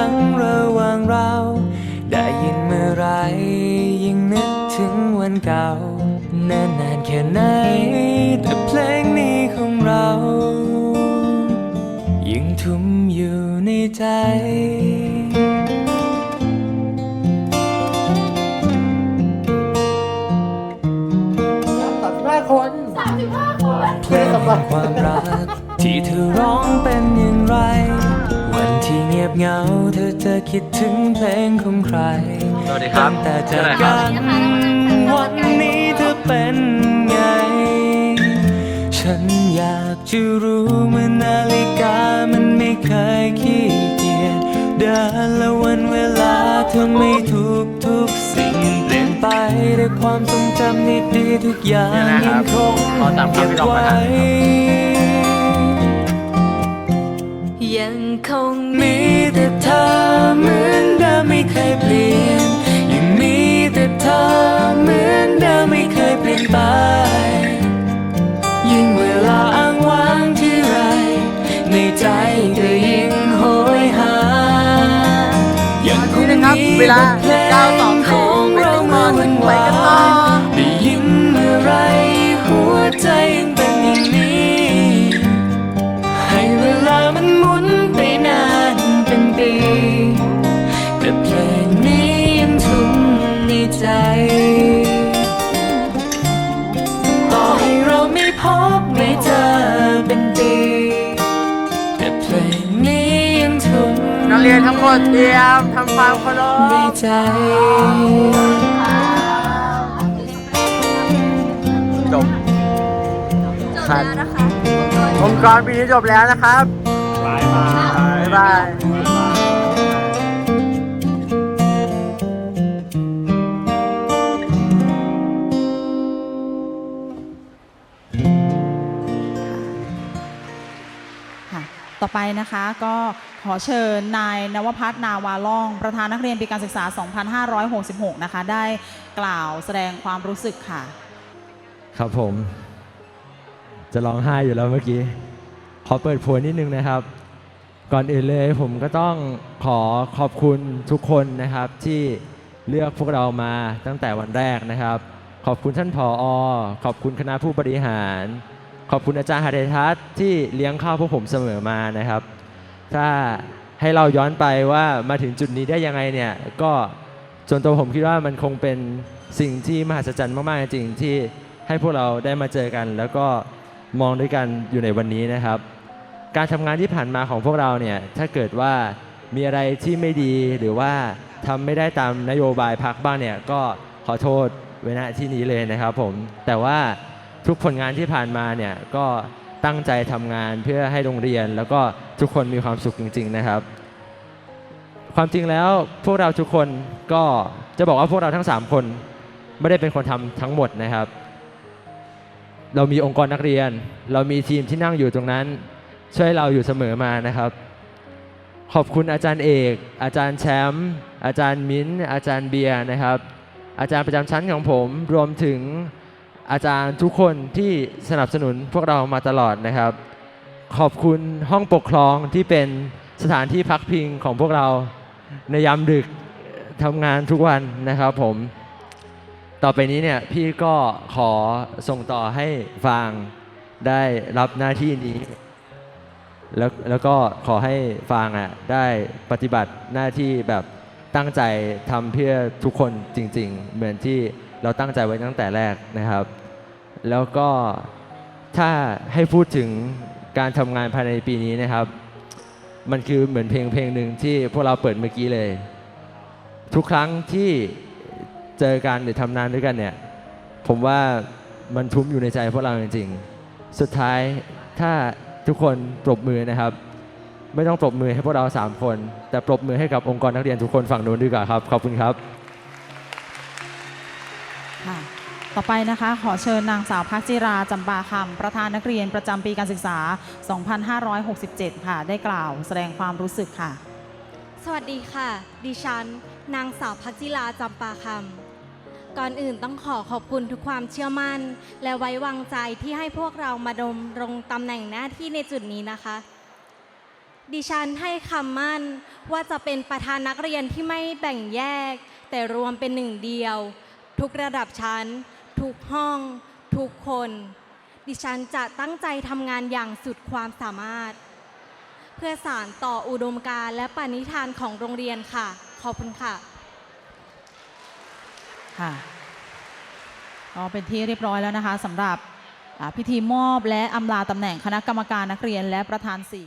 นองแห่งความหลังระหว่างเรา ได้ยินเมื่อไหรยิ่งนึกถึงวันเก่านานนานๆแค่ไหน แต่เพลงนี้ของเรายังทุ่มอยู่ในใจ35คน เพลงความรักที่เธอร้องเป็นอย่างไรวันที่ เงียบเหงาเธอจะคิดถึงเพลงของใครสวัสดีครับตั้งแต่ชื่อจากอะไรครับกันวันนี้เธอเป็นไง ฉันอยากจะรู้เมื่อนาฬิกามันไม่เคยขี้เกียจเดินและวันเวลาเธอไม่ทุกทุกๆสิ่งเปลี่ยนไปด้วยความทรงจำดีๆทุกอย่างเนี่ยนะครัยับงคงขอตามคำเก็บพี่ดอกไปไว้ เวลา9ต่อ รียนทั้งหมดเตรียมทำความเคารในพใจ จบจบแล้วนะคะ องค์กรปีนี้จบแล้วนะครับ บายบายบายค่ะ ต่อไปนะคะก็ขอเชิญนายนวพัฒนาวาล่อง ประธานนักเรียนปีการศึกษา 2566 นะคะ ได้กล่าวแสดงความรู้สึกค่ะ ครับผม จะร้องไห้อยู่แล้วเมื่อกี้ขอเปิดโพยนิดนึงนะครับ ก่อนอื่นเลยผมก็ต้องขอขอบคุณทุกคนนะครับที่เลือกพวกเรามาตั้งแต่วันแรกนะครับ ขอบคุณท่านผออขอบคุณคณะผู้บริหาร ขอบคุณอาจารย์หเดทัศน์ที่เลี้ยงข้าวพวกผมเสมอมานะครับ ถ้าให้เราย้อนไปว่ามาถึงจุดนี้ได้ยังไงเนี่ยก็ส่วนตัวผมคิดว่ามันคงเป็นสิ่งที่มหัศจรรย์มากๆจริงๆที่ให้พวกเราได้มาเจอกัน แล้วก็มองด้วยกันอยู่ในวันนี้นะครับ การทำงานที่ผ่านมาของพวกเราเนี่ยถ้าเกิดว่ามีอะไรที่ไม่ดีหรือว่าทำไม่ได้ตามนโยบายพักบ้างเนี่ยก็ขอโทษไว้ณที่นี้เลยนะครับผมแต่ว่า ทุกผลงานที่ผ่านมาเนี่ยก็ตั้งใจทำงานเพื่อให้โรงเรียน แล้วก็ทุกคนมีความสุขจริง ๆ นะครับ ความจริงแล้วพวกเราทุกคนก็จะบอกว่าพวกเราทั้ง 3 คนไม่ได้เป็นคนทำทั้งหมดนะครับ เรามีองค์กรนักเรียน เรามีทีมที่นั่งอยู่ตรงนั้น ช่วยเราอยู่เสมอมานะครับ ขอบคุณอาจารย์เอก อาจารย์แชมป์อาจารย์มิ้นอาจารย์เบียร์นะครับ อาจารย์ประจำชั้นของผมรวมถึง อาจารย์ทุกคนที่สนับสนุนพวกเรามาตลอดนะครับ ขอบคุณห้องปกครองที่เป็นสถานที่พักพิงของพวกเราในยามดึกทำงานทุกวันนะครับผม ต่อไปนี้เนี่ยพี่ก็ขอส่งต่อให้ฟางได้รับหน้าที่นี้ แล้วแล้วก็ขอให้ฟางอะได้ปฏิบัติหน้าที่แบบตั้งใจทำเพื่อทุกคนจริง ๆ เหมือนที่ เราตั้งใจไว้ตั้งแต่แรกนะครับ แล้วก็ถ้าให้พูดถึงการทำงานภายในปีนี้นะครับ มันคือเหมือนเพลงเพลงหนึ่งที่พวกเราเปิดเมื่อกี้เลย ทุกครั้งที่เจอกันหรือทำงานด้วยกันเนี่ย ผมว่ามันทุ้มอยู่ในใจพวกเราจริงๆ สุดท้ายถ้าทุกคนปรบมือนะครับ ไม่ต้องปรบมือให้พวกเรา 3 คน แต่ปรบมือให้กับองค์กรนักเรียนทุกคนฝั่งนู้นดีกว่าครับ ขอบคุณครับ ต่อไปนะคะ ขอเชิญนางสาวพักจิราจำปาคำประธานนักเรียนประจำปีการศึกษา 2567 ค่ะ ได้กล่าวแสดงความรู้สึกค่ะ สวัสดีค่ะ ดิฉัน นางสาวพักจิลาจำปาคำก่อนอื่นต้องขอขอบคุณทุกความเชื่อมั่น และไว้วางใจที่ให้พวกเรามาดมรงตำแหน่งหน้าที่ในจุดนี้นะคะ ดิฉันให้คำมั่นว่าจะเป็นประธานนักเรียนที่ไม่แบ่งแยก แต่รวมเป็นหนึ่งเดียว ทุกระดับชั้น ทุกห้อง ทุกคน ดิฉันจะตั้งใจทำงานอย่างสุดความสามารถ เพื่อสานต่ออุดมการณ์และปณิธานของโรงเรียนค่ะ ขอบคุณค่ะ ค่ะก็เป็นที่เรียบร้อยแล้วนะคะสำหรับพิธีมอบและอำลาตำแหน่งคณะกรรมการนักเรียนและประธานสี่